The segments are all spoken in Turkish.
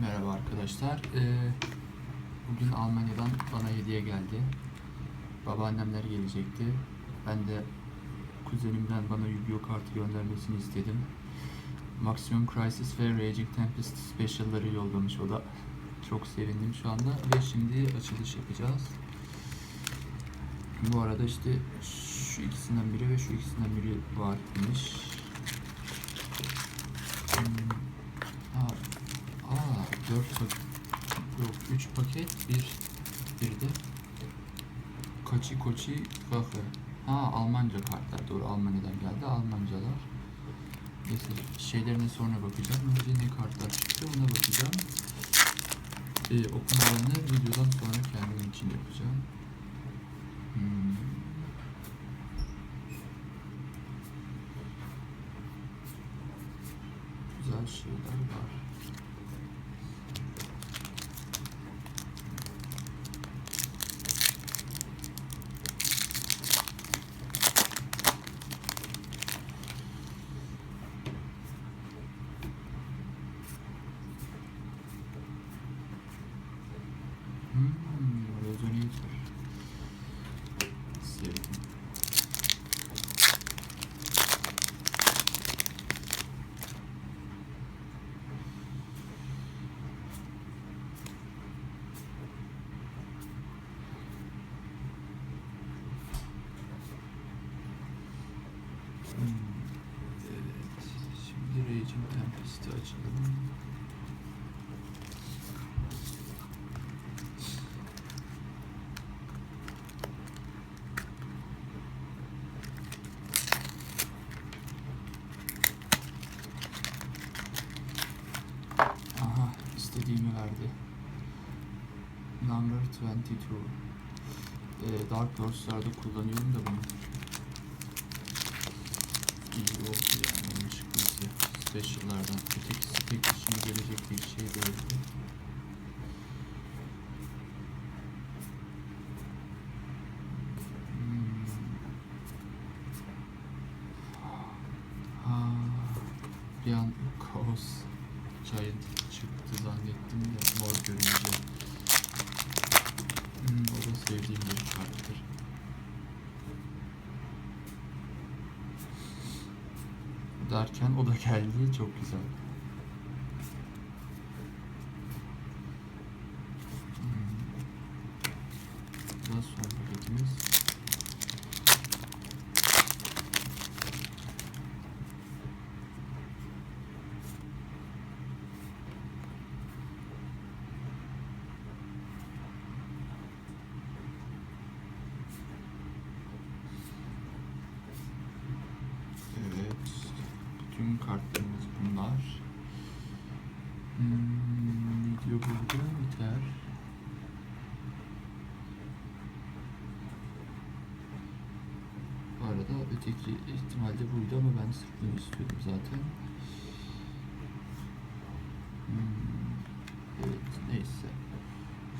Merhaba arkadaşlar. Ee, bugün Almanya'dan bana hediye geldi. Babaannemler gelecekti. Ben de kuzenimden bana Yu-Gi-Oh kartı göndermesini istedim. Maximum Crisis ve Raging Tempest Special'ları yollamış o da. Çok sevindim şu anda ve şimdi açılış yapacağız. Bu arada işte şu ikisinden biri ve şu ikisinden biri var 3 paket bir bir de Koçi Koçi Kafe. Ha Almanca kartlar doğru Almanya'dan geldi Almancalar. Neyse şeylerine sonra bakacağım. Önce ne kartlar çıktı ona bakacağım. Ee, okumalarını videodan sonra kendim için yapacağım. Hmm. Güzel şeyler var. Hmm, resonator. Sevdim. Hmm, Evet. Şimdi Raging Tempest'i açalım. Aha istediğimi verdi. Number 22. Ee, Dark Horse'larda kullanıyorum da bunu. İyi oldu yani onun çıkması. Special'lardan. Gelecek bir şey değildi. Hmm. Bir an kaos Giant çıktı zannettim de mor görünce. Hmm, o da sevdiğim bir karttır. Derken o da geldi çok güzel. Hmm. Bu da son paketimiz. Evet. Bütün kartlarımız bunlar. Hmm, video burada biter. Arada öteki ihtimalde buydu ama ben sırf istiyordum zaten. Hmm, evet neyse.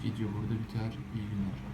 Video burada biter. İyi günler.